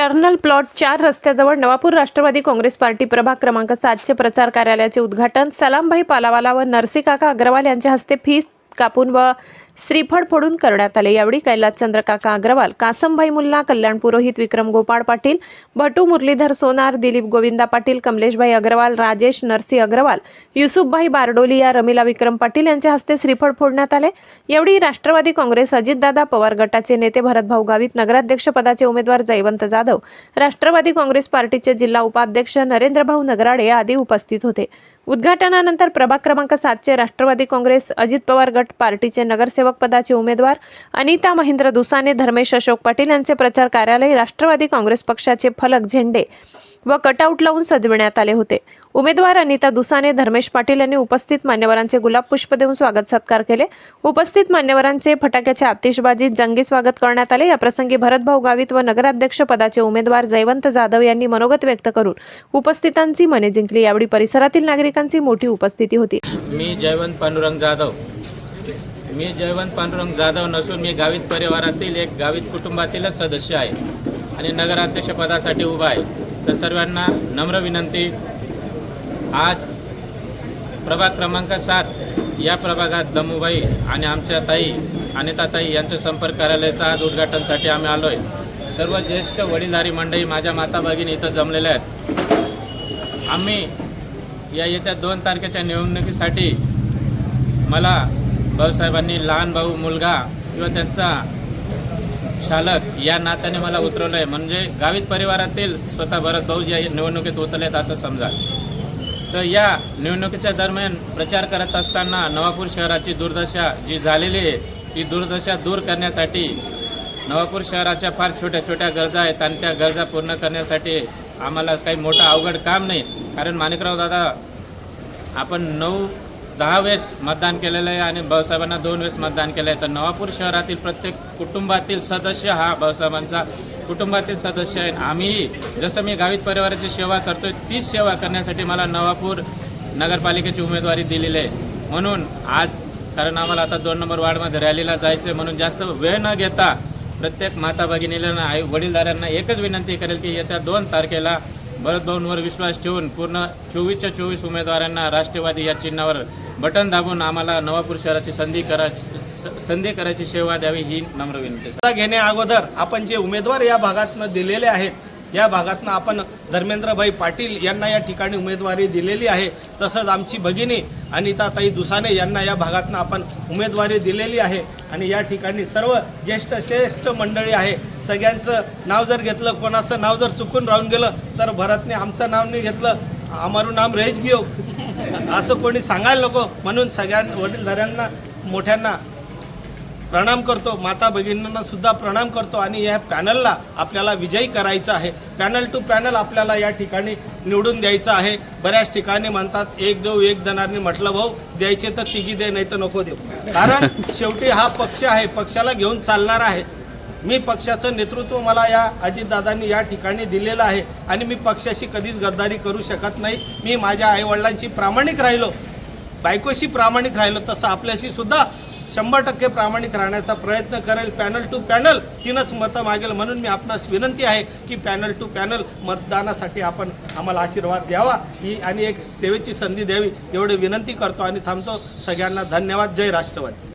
Tunnel plot चार रस्त्याजवळ Navapur Rashtrawadi Congress party प्रभाग क्रमांक सातशे प्रचार कार्यालयाचे उद्घाटन सलामभाई पालावाला व नरसी काका अग्रवाल यांच्या हस्ते फी कापून व श्रीफळ फोडून करण्यात आले. यावेळी कैलास चंद्रकाका अग्रवाल कासमभाई मुल्ला कल्याण पुरोहित विक्रम गोपाळ पाटील भटू मुरलीधर सोनार दिलीप गोविंदा पाटील कमलेशभाई अग्रवाल राजेश नरसी अग्रवाल युसुफभाई बारडोलिया रमिला विक्रम पाटील यांच्या हस्ते श्रीफळ फोडण्यात आले. यावेळी राष्ट्रवादी काँग्रेस अजितदादा पवार गटाचे नेते भरतभाऊ गावित नगराध्यक्षपदाचे उमेदवार जयवंत जाधव राष्ट्रवादी काँग्रेस पार्टीचे जिल्हा उपाध्यक्ष नरेंद्रभाऊ नगराडे आदी उपस्थित होते. उद्घाटनानंतर प्रभाग क्रमांक सातचे राष्ट्रवादी काँग्रेस अजित पवार गट पार्टीचे नगरसेवक पदाचे उमेदवार अनिता महेंद्र दुसाने धर्मेश अशोक पाटील यांचे प्रचार कार्यालय राष्ट्रवादी काँग्रेस पक्षाचे फलक झेंडे व कटआउट लावून सजविण्यात आले होते. उमेदवार अनिता दुसाने धर्मेश पाटील यांनी उपस्थित मान्यवरांचे गुलाब पुष्प देऊन स्वागत सत्कार केले. उपस्थित मान्यवरांचे फटाक्याचे आतिषबाजीत जंगी स्वागत करण्यात आले. या प्रसंगी भरतभाऊ गावित व नगराध्यक्ष पदाचे उमेदवार जयवंत जाधव यांनी मनोगत व्यक्त करून उपस्थितांची मने जिंकली. यावेळी परिसरातील नागरिकांची मोठी उपस्थिती होती. मी जयवंत पांडुरंग जाधव. मी जयवंत पांडुरंग जाधव नसून मी गावित परिवारातील एक गावित कुटुंबातीलच सदस्य आहे आणि नगराध्यक्षपदासाठी उभा आहे. तर सर्वांना नम्र विनंती आज प्रभाग क्रमांक सात या प्रभागात दमुबाई आणि आमच्या ताई अनिताताई यांचं संपर्क कार्यालयाचं आज उद्घाटनसाठी आम्ही आलो आहे सर्व ज्येष्ठ वडीलधारी मंडळी माझ्या माता भगिनी इथं जमलेल्या आहेत. आम्ही या येत्या दोन तारखेच्या निवडणुकीसाठी मला भाऊसाहेबांनी लहान भाऊ मुलगा किंवा त्यांचा चालक या नात्याने मला उतरवलं आहे म्हणजे गावित परिवारातील स्वतः भरत भाऊ या निवडणुकीत उतरलेत असं समजा. तर या निवडणुकीच्या दरम्यान प्रचार करत असताना नवापूर शहराची दुर्दशा जी झालेली आहे ती दुर्दशा दूर करण्यासाठी नवापूर शहराच्या फार छोट्या छोट्या गरजा आहेत आणि त्या गरजा पूर्ण करण्यासाठी आम्हाला काही मोठं अवघड काम नाही. कारण माणिकराव दादा आपण नऊ दहा वेळेस मतदान केलेलं आहे आणि भाऊसाहेबांना दोन वेळेस मतदान केलं आहे तर नवापूर शहरातील प्रत्येक कुटुंबातील सदस्य हा भाऊसाहेबांचा कुटुंबातील सदस्य आहे. आम्ही जसं मी गावित परिवाराची सेवा करतोय तीच सेवा करण्यासाठी मला नवापूर नगरपालिकेची उमेदवारी दिलेली आहे. म्हणून आज कारण आम्हाला आता दोन नंबर वार्डमध्ये रॅलीला जायचं आहे म्हणून जास्त वेळ न घेता प्रत्येक माता भगिनीला आई वडीलधाऱ्यांना एकच विनंती करेल की येत्या दोन तारखेला भरत भाऊंवर विश्वास ठेवून पूर्ण चोवीसच्या चोवीस उमेदवारांना राष्ट्रवादी या चिन्हावर बटन दाबून आम्हाला नवापूर शहराची संधी करा स- संधी करायची सेवा द्यावी ही नम्र विनंती घेण्या अगोदर आपण जे उमेदवार या भागातनं दिलेले आहेत या भागातनं आपण धर्मेंद्रभाई पाटील यांना या ठिकाणी उमेदवारी दिलेली आहे तसंच आमची भगिनी अनिताताई दुसाने यांना या भागातनं आपण उमेदवारी दिलेली आहे आणि या ठिकाणी सर्व ज्येष्ठ श्रेष्ठ मंडळी आहे सगळ्यांचं नाव जर घेतलं कोणाचं नाव जर चुकून राहून गेलं तर भरतने आमचं नाव नाही घेतलं. आमारू नाम रेज घेऊ. असं कोणी सांगायला नको. म्हणून सगळ्यां वडीलधाऱ्यांना मोठ्यांना प्रणाम करतो. माता भगिनींना सुद्धा प्रणाम करतो. आणि या पॅनलला आपल्याला विजयी करायचं आहे. पॅनल टू पॅनल आपल्याला या ठिकाणी निवडून द्यायचं आहे. बऱ्याच ठिकाणी म्हणतात एक देऊ एक देणारनी म्हटलं भाऊ द्यायचे तर तिघी दे नाही तर नको देऊ. कारण शेवटी हा पक्ष आहे. पक्षाला घेऊन चालणार आहे. मी पक्षाचं नेतृत्व मला या अजितदादांनी या ठिकाणी दिलेलं आहे आणि मी पक्षाशी कधीच गद्दारी करू शकत नाही. मी माझ्या आईवडिलांशी प्रामाणिक राहिलो. बायकोशी प्रामाणिक राहिलो तसं आपल्याशी सुद्धा शंभर टक्के प्रामाणिक राहण्याचा प्रयत्न करेल. पॅनल टू पॅनल तीनच मतं मागेल म्हणून मी आपणास विनंती आहे की पॅनल टू पॅनल मतदानासाठी आपण आम्हाला आशीर्वाद द्यावा. ही आणि एक सेवेची संधी द्यावी एवढी विनंती करतो आणि थांबतो. सगळ्यांना धन्यवाद. जय राष्ट्रवादी.